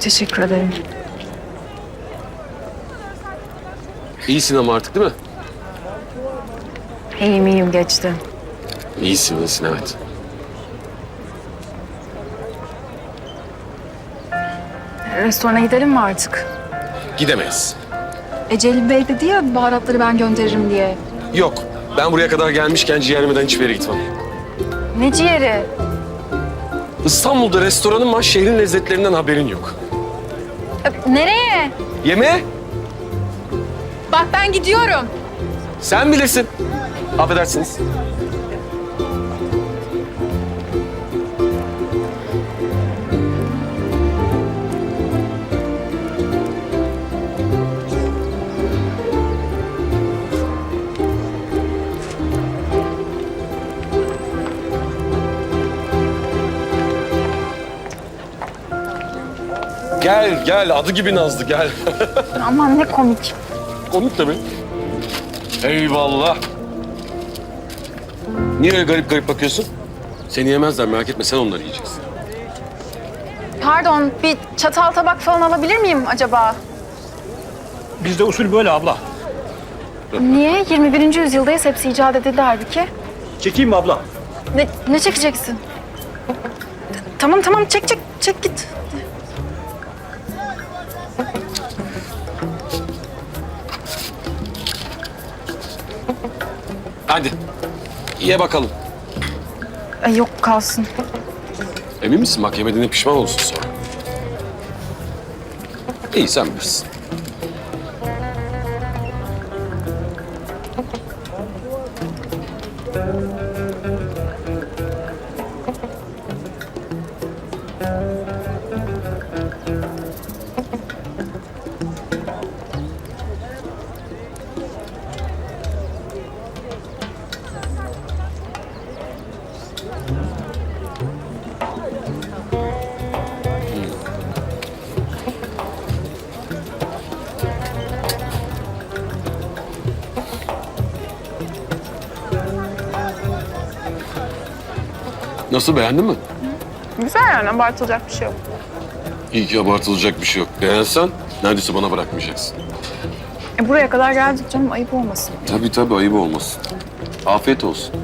Teşekkür ederim. İyisin ama artık değil mi? İyiyim iyiyim geçti. İyisin, iyisin evet. Restorana gidelim mi artık? Gidemeyiz. E Celil Bey dedi ya baharatları ben gönderirim diye. Yok. Ben buraya kadar gelmişken ciğermeden hiçbir yere gitmem. Ne ciğeri? İstanbul'da restoranım var, şehrin lezzetlerinden haberin yok. Nereye? Yemeğe Bak ben gidiyorum. sen bilirsin. Affedersiniz. Gel gel adı gibi Nazlı gel. Aman ne komik. Komik tabii. Eyvallah. Niye öyle garip garip bakıyorsun? Seni yemezler merak etme sen onları yiyeceksin. Pardon bir çatal tabak falan alabilir miyim acaba? Bizde usul böyle abla. Niye? 21. yüzyıldayız hepsi icat edildi halbuki. Çekeyim mi abla? Ne, ne çekeceksin? Tamam tamam çek çek çek git. Hadi. Ye bakalım. Ay, yok kalsın. Emin misin? Bak yemediğine pişman olursun sonra. İyi sen bilirsin. Nasıl beğendin mi? Güzel yani abartılacak bir şey yok. İyi ki abartılacak bir şey yok. Beğensen neredeyse bana bırakmayacaksın. E, buraya kadar geldik canım ayıp olmasın. Tabii tabii ayıp olmasın. Afiyet olsun.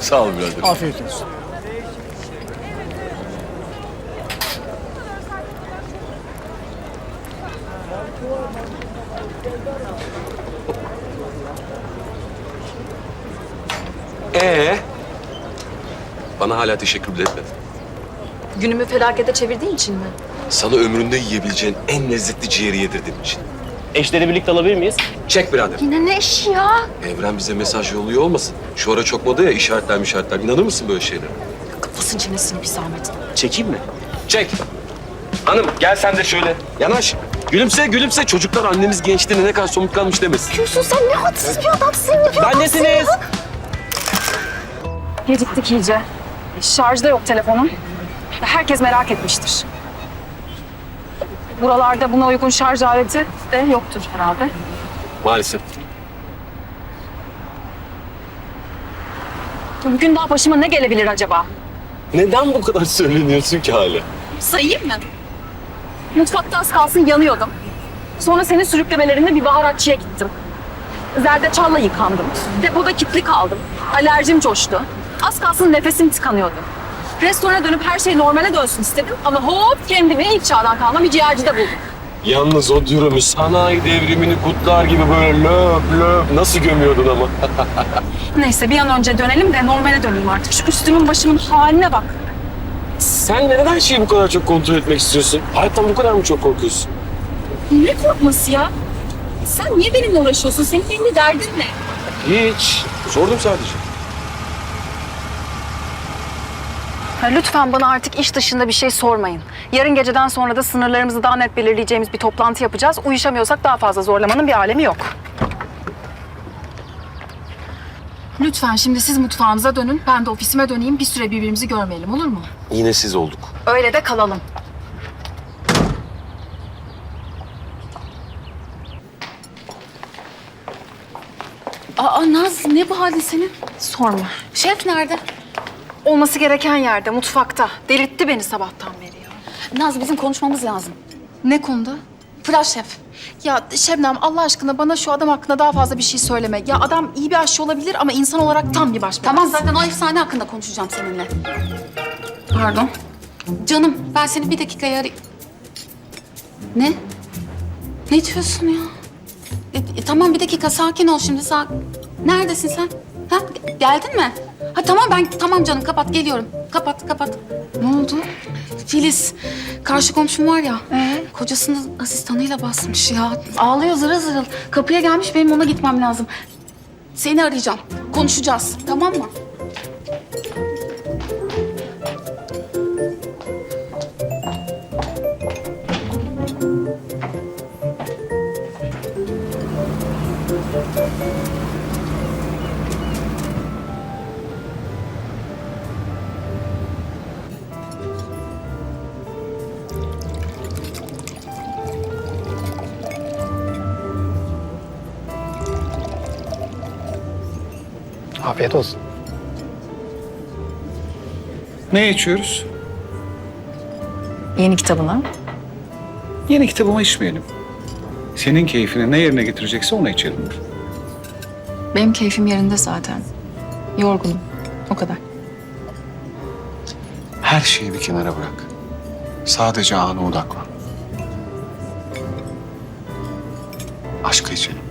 Sağ ol birader. Afiyet olsun. Ee? Bana hala teşekkür bile etmedin. Günümü felakete çevirdiğin için mi? Sana ömründe yiyebileceğin en lezzetli ciğeri yedirdiğim için. Eşleri birlikte alabilir miyiz? Çek birader. Yine ne işi ya? Evren bize mesaj yolluyor olmasın. Şu ara çok moda ya işaretler işaretler. İnanır mısın böyle şeylere? Kapasın çenesini bir zahmet. Çekeyim mi? Çek. Hanım gel sen de şöyle. Yanaş. Gülümse gülümse. Çocuklar annemiz gençliğinde ne kadar somut kalmış demesin. Diyorsun sen ne hadsız bir adamsın. Annesiniz. Geciktik iyice. Şarjda yok telefonum. Herkes merak etmiştir. Buralarda buna uygun şarj aleti de yoktur herhalde. Maalesef. Bugün daha başıma ne gelebilir acaba? Neden bu kadar söyleniyorsun ki hala? Sayayım mı? Mutfakta az kalsın yanıyordum. Sonra senin sürüklemelerinle bir baharatçıya gittim. Zerdeçalla yıkandım. Depoda kilitli kaldım. Alerjim coştu. Az kalsın nefesim tıkanıyordu. Restorana dönüp her şey normale dönsün istedim ama hop kendimi ilk çağdan kalma bir ciğercide buldum. Yalnız o dürümü sanayi devrimini kutlar gibi böyle löp löp nasıl gömüyordun ama. Neyse bir an önce dönelim de normale döneyim artık. Şu üstümün başımın haline bak. Sen neden her şeyi bu kadar çok kontrol etmek istiyorsun? Hayattan bu kadar mı çok korkuyorsun? Ne korkması ya? Sen niye benimle uğraşıyorsun? Senin kendi derdin ne? Hiç. Sordum sadece. Lütfen bana artık iş dışında bir şey sormayın. Yarın geceden sonra da sınırlarımızı daha net belirleyeceğimiz bir toplantı yapacağız. Uyuşamıyorsak daha fazla zorlamanın bir alemi yok. Lütfen şimdi siz mutfağınıza dönün. Ben de ofisime döneyim. Bir süre birbirimizi görmeyelim olur mu? Yine siz olduk. Öyle de kalalım. Aa Naz ne bu halin senin? Sorma. Şef nerede? Olması gereken yerde, mutfakta. Delirtti beni sabahtan beri ya. Naz bizim konuşmamız lazım. Ne konuda? Fırat şef. Ya Şebnem Allah aşkına bana şu adam hakkında daha fazla bir şey söyleme. Ya adam iyi bir aşçı olabilir ama insan olarak tam bir baş. Tamam zaten o efsane hakkında konuşacağım seninle. Pardon. Canım ben seni bir dakikaya arayayım. Ne? Ne diyorsun ya? E, e, tamam bir dakika sakin ol şimdi. Sak Neredesin sen? Ha ge- geldin mi? Ha tamam ben tamam canım kapat geliyorum. Kapat kapat. Ne oldu? Filiz karşı komşum var ya. Kocasının asistanıyla basmış ya. Ağlıyor zırıl zırıl. Kapıya gelmiş benim ona gitmem lazım. Seni arayacağım. Konuşacağız tamam mı? Afiyet olsun. Ne içiyoruz? Yeni kitabına. Yeni kitabımı içmeyelim. Senin keyfini ne yerine getirecekse onu içelim. Benim keyfim yerinde zaten. Yorgunum. O kadar. Her şeyi bir kenara bırak. Sadece ana odaklan. Aşkı içelim.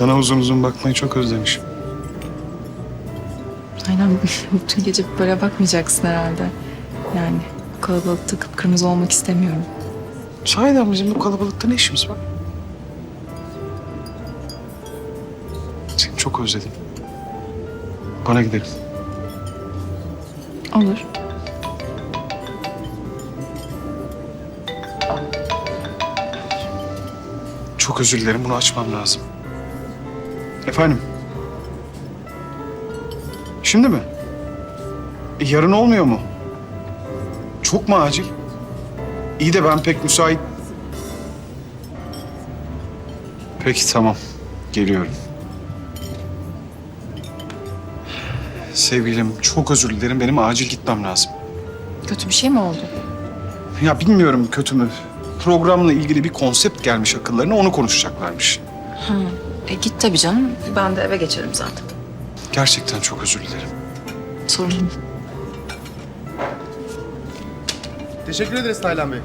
Sana uzun uzun bakmayı çok özlemişim. Aynen bütün gece böyle bakmayacaksın herhalde. Yani kalabalıkta kıpkırmızı olmak istemiyorum. Sahiden bizim bu kalabalıkta ne işimiz var? Seni çok özledim. Bana gidelim. Olur. Çok özür dilerim. Bunu açmam lazım. Efendim? Şimdi mi? E, yarın olmuyor mu? Çok mu acil? İyi de ben pek müsait... Peki tamam. Geliyorum. Sevgilim çok özür dilerim. Benim acil gitmem lazım. Kötü bir şey mi oldu? Ya bilmiyorum kötü mü? Programla ilgili bir konsept gelmiş akıllarına onu konuşacaklarmış. E git tabii canım. Ben de eve geçerim zaten. Gerçekten çok özür dilerim. Sorun değil. Teşekkür ederiz Taylan Bey.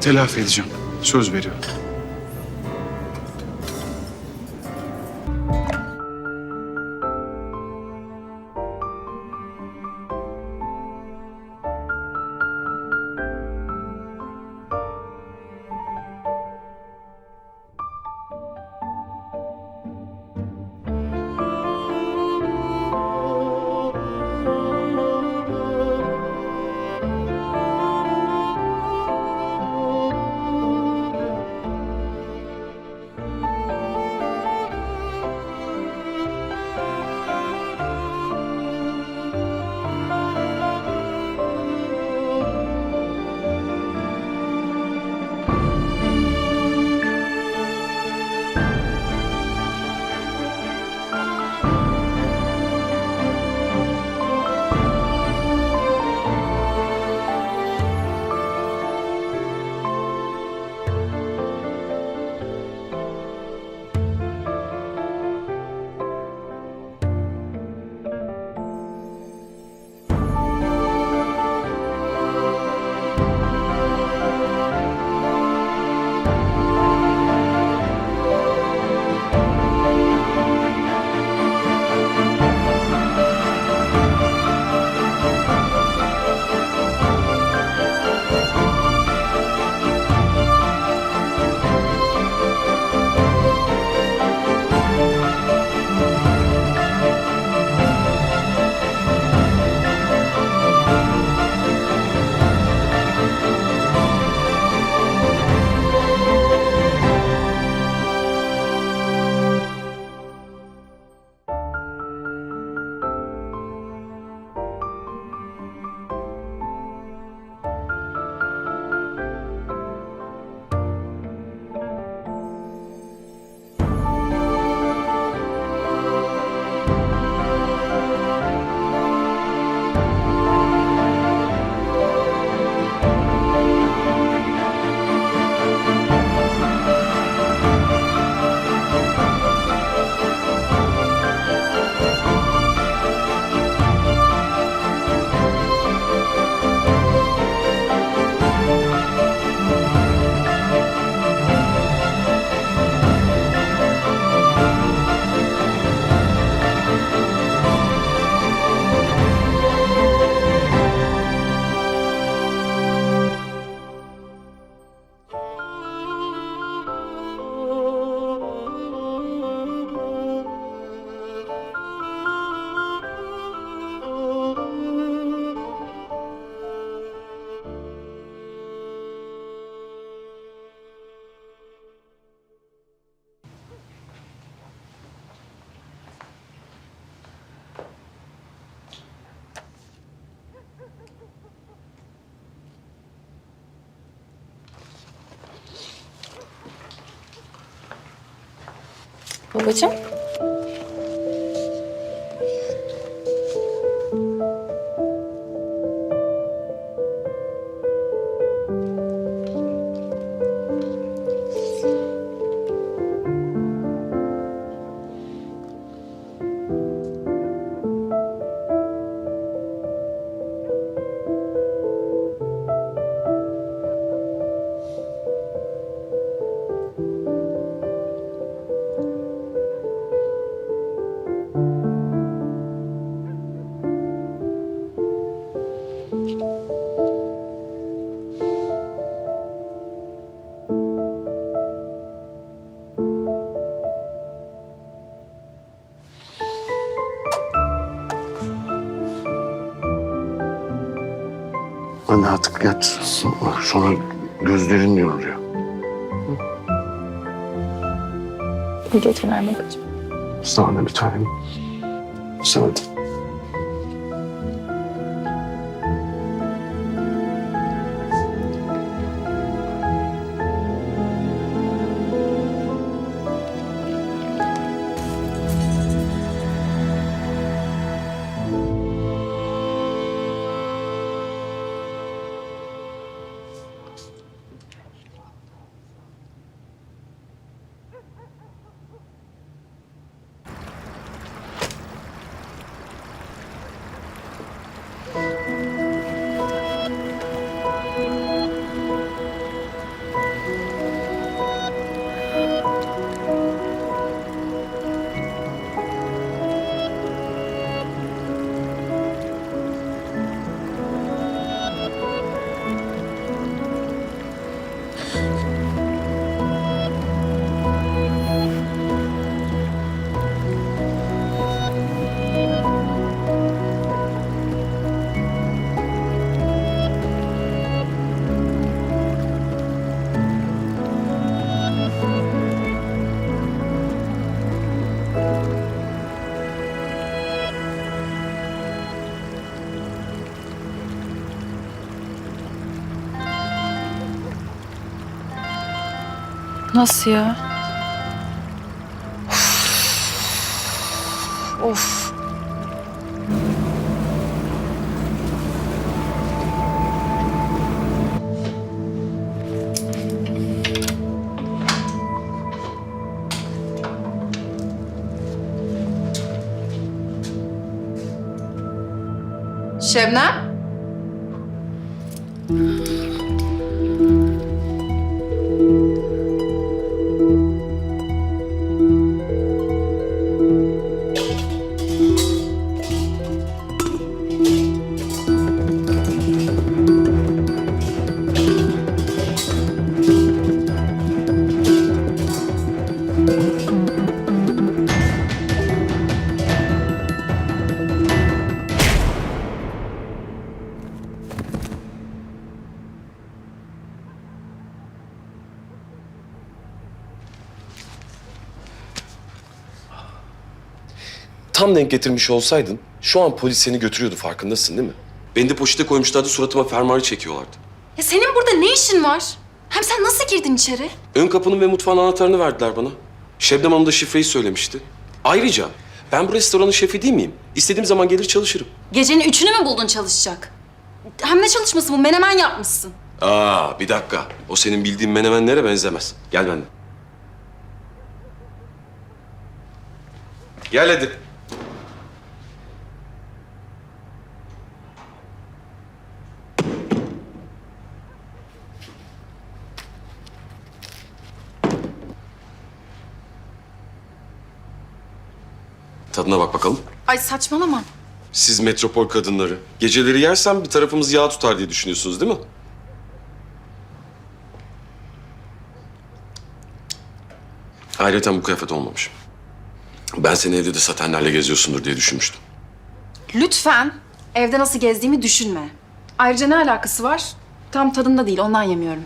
Telafi edeceğim. Söz veriyorum. Babacığım. Anne artık yat. Sonra gözlerin yoruluyor. İyi geceler babacığım. Sana da bir tanem. Sana da. Nasıl ya? Of. Şebnem? Tam denk getirmiş olsaydın şu an polis seni götürüyordu farkındasın değil mi? Beni de poşete koymuşlardı suratıma fermuarı çekiyorlardı. Ya senin burada ne işin var? Hem sen nasıl girdin içeri? Ön kapının ve mutfağın anahtarını verdiler bana. Şebnem Hanım da şifreyi söylemişti. Ayrıca ben bu restoranın şefi değil miyim? İstediğim zaman gelir çalışırım. Gecenin üçünü mü buldun çalışacak? Hem ne çalışması bu? Menemen yapmışsın. Aa bir dakika. O senin bildiğin menemenlere benzemez. Gel benimle. Gel hadi. Tadına bak bakalım. Ay saçmalama. Siz metropol kadınları. Geceleri yersem bir tarafımız yağ tutar diye düşünüyorsunuz değil mi? Ayrıca bu kıyafet olmamış. Ben seni evde de satenlerle geziyorsundur diye düşünmüştüm. Lütfen evde nasıl gezdiğimi düşünme. Ayrıca ne alakası var? Tam tadında değil, ondan yemiyorum.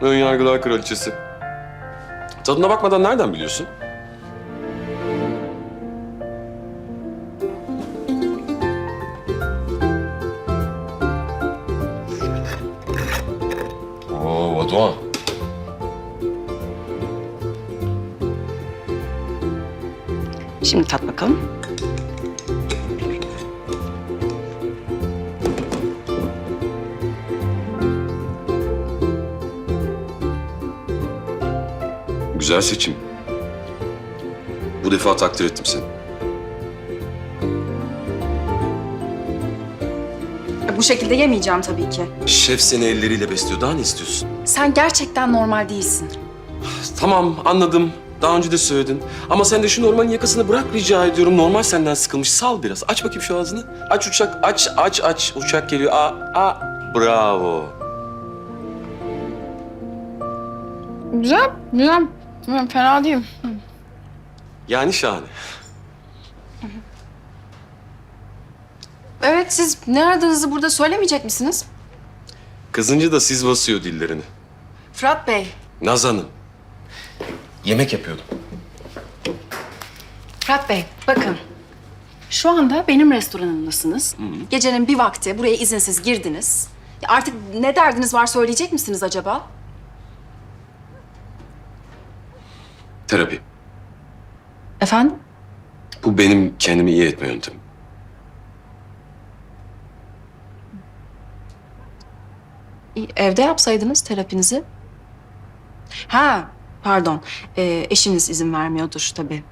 Ön yargılar kraliçesi. Tadına bakmadan nereden biliyorsun? Bakalım. Güzel seçim. Bu defa takdir ettim seni. Bu şekilde yemeyeceğim tabii ki. Şef seni elleriyle besliyor. Daha ne istiyorsun? Sen gerçekten normal değilsin. Tamam anladım. Daha önce de söyledin. Ama sen de şu normalin yakasını bırak rica ediyorum. Normal senden sıkılmış. Sal biraz. Aç bakayım şu ağzını. Aç uçak. Aç aç aç. Uçak geliyor. Aa, aa. Bravo. Güzel, güzel. Güzel, Fena değil. Yani şahane. Evet siz ne aradığınızı burada söylemeyecek misiniz? Kızınca da siz basıyor dillerini. Fırat Bey. Naz Hanım. Yemek yapıyordum. Fırat Bey bakın. Şu anda benim restoranımdasınız. Gecenin bir vakti buraya izinsiz girdiniz. Ya artık ne derdiniz var söyleyecek misiniz acaba? Terapi. Efendim? Bu benim kendimi iyi etme yöntemim. Evde yapsaydınız terapinizi. Ha, pardon. Ee, eşiniz izin vermiyordur tabii.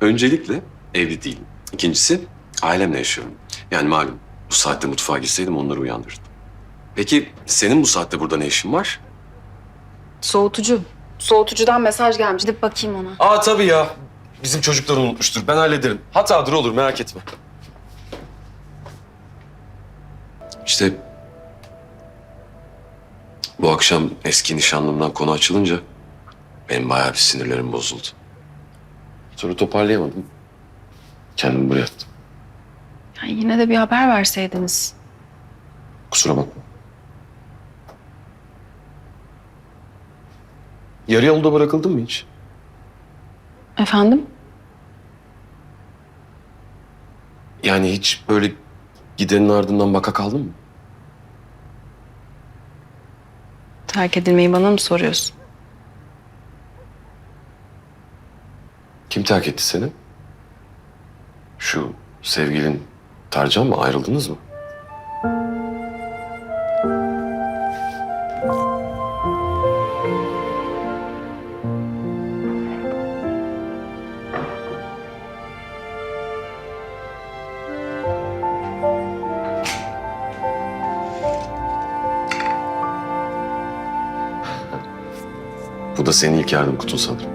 Öncelikle evli değilim. İkincisi ailemle yaşıyorum. Yani malum bu saatte mutfağa girseydim onları uyandırırdım. Peki senin bu saatte burada ne işin var? Soğutucu. Soğutucudan mesaj gelmiş. Gidip bakayım ona. Aa tabii ya. Bizim çocuklar unutmuştur. Ben hallederim. Hatadır olur merak etme. İşte bu akşam eski nişanlımdan konu açılınca benim bayağı bir sinirlerim bozuldu. Sonra toparlayamadım. Kendimi buraya attım. Ya yine de bir haber verseydiniz. Kusura bakma. Yarı yolda bırakıldın mı hiç? Efendim? Yani hiç böyle gidenin ardından baka kaldın mı? Terk edilmeyi bana mı soruyorsun? Kim terk etti seni? Şu sevgilin Tarcan mı? Ayrıldınız mı? Bu da senin ilk yardım kutun sanırım.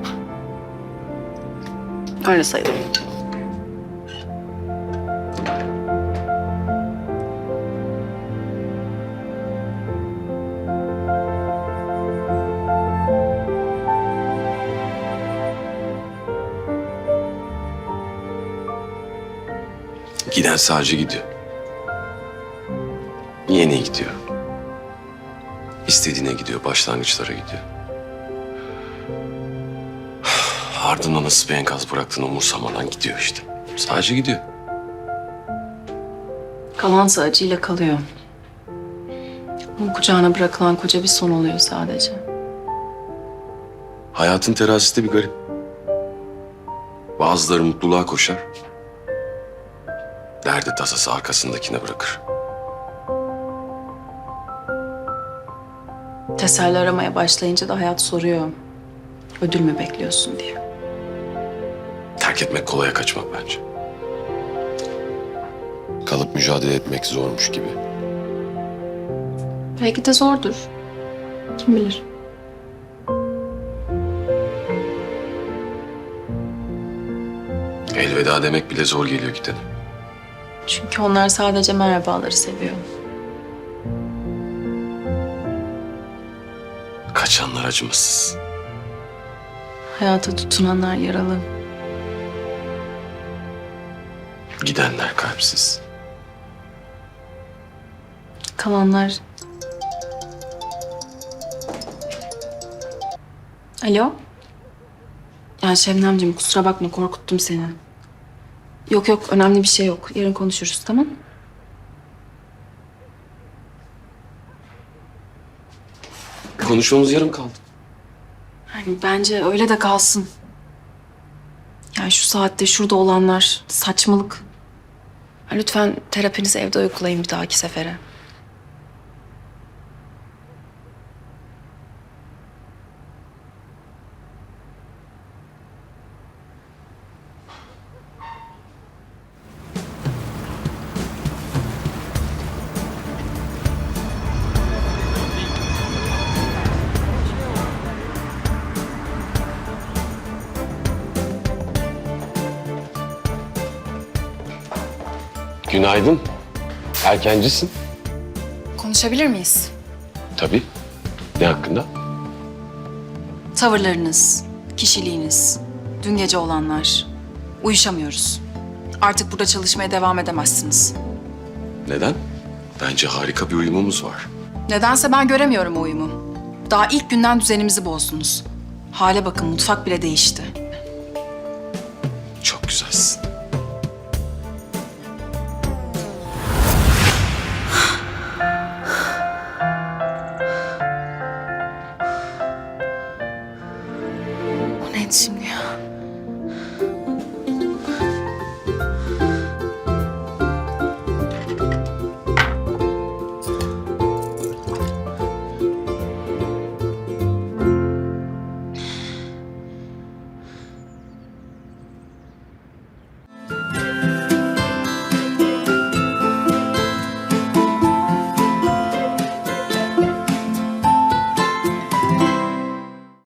Öyle sayılır. Giden sadece gidiyor. Yeni gidiyor. İstediğine gidiyor, başlangıçlara gidiyor. Ardından nasıl bir enkaz bıraktığını umursamadan gidiyor işte. Sadece gidiyor. Kalansa acıyla kalıyor. Onun kucağına bırakılan koca bir son oluyor sadece. Hayatın terazisi de bir garip. Bazıları mutluluğa koşar. Derdi tasası arkasındakine bırakır. Teselli aramaya başlayınca da hayat soruyor. Ödül mü bekliyorsun diye. Terk etmek kolaya kaçmak bence. Kalıp mücadele etmek zormuş gibi. Belki de zordur. Kim bilir? Elveda demek bile zor geliyor gidene. Çünkü onlar sadece merhabaları seviyor. Kaçanlar acımasız. Hayata tutunanlar yaralı. Gidenler kalpsiz. Kalanlar... Alo? Ya Şebnemciğim kusura bakma korkuttum seni. Yok yok önemli bir şey yok. Yarın konuşuruz tamam Konuşmamız yarım kaldı. Yani bence öyle de kalsın. Yani şu saatte şurada olanlar saçmalık. Lütfen terapinizi evde uygulayın bir dahaki sefere. Günaydın. Erkencisin. Konuşabilir miyiz? Tabii. Ne hakkında? Tavırlarınız, kişiliğiniz, dün gece olanlar. Uyuşamıyoruz. Artık burada çalışmaya devam edemezsiniz. Neden? Bence harika bir uyumumuz var. Nedense ben göremiyorum o uyumu. Daha ilk günden düzenimizi bozdunuz. Hale bakın mutfak bile değişti.